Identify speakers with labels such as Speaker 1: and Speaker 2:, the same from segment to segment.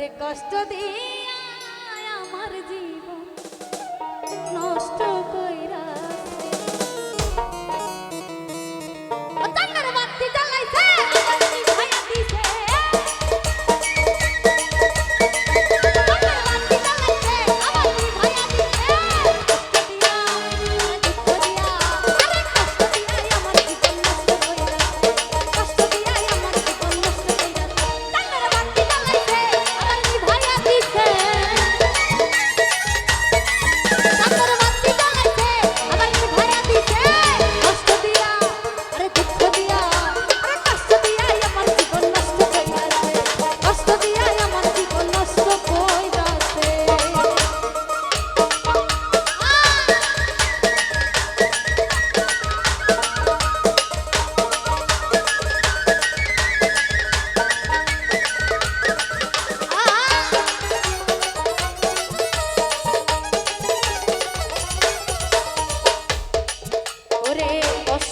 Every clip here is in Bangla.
Speaker 1: ওরে কষ্ট দিয়া আমার জীবন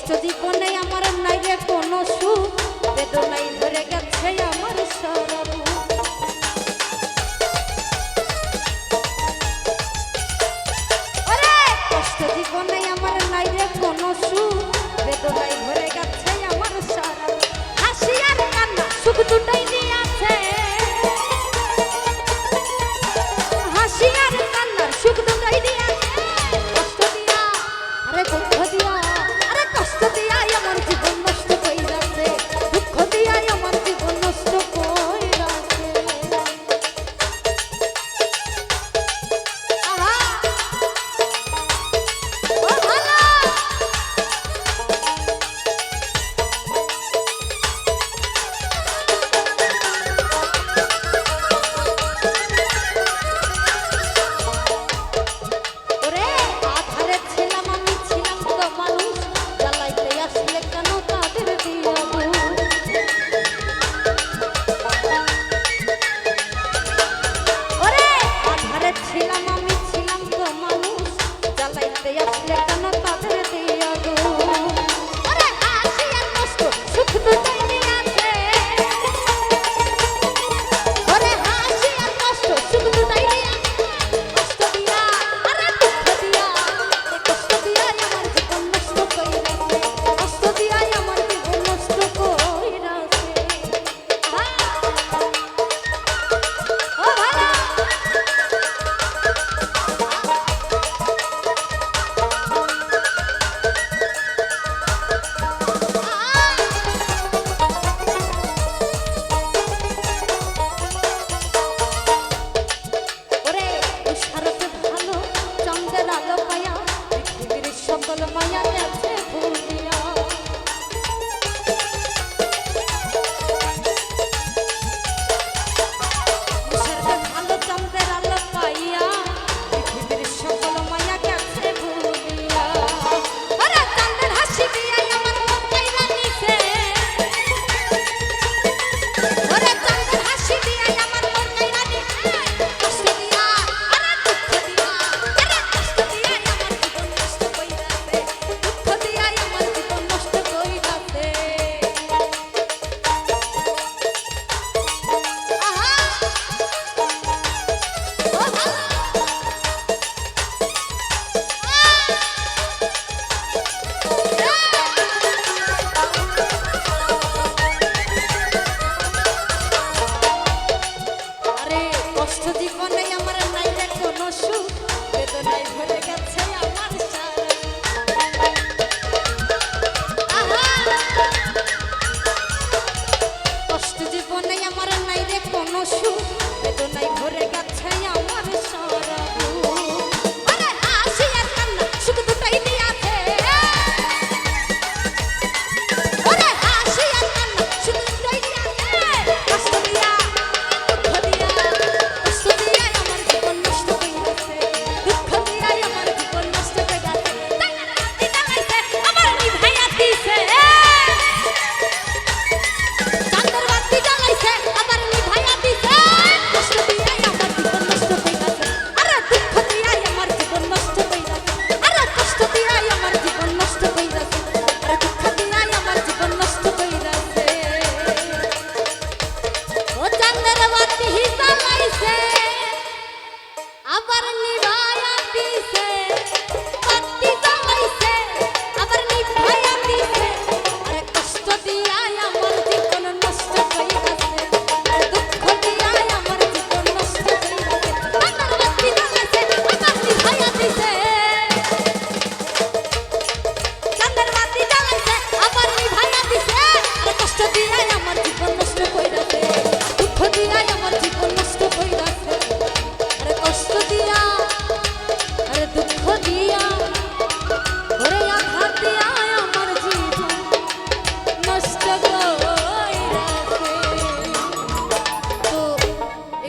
Speaker 1: যদি কোনে আমার নাইরে কোনো সুখ, বেদনাই ধরে গেছে আমার সরব কষ্ট জীবনে আমার নাইরে কোনো সুখ, বেদনাই hasta la.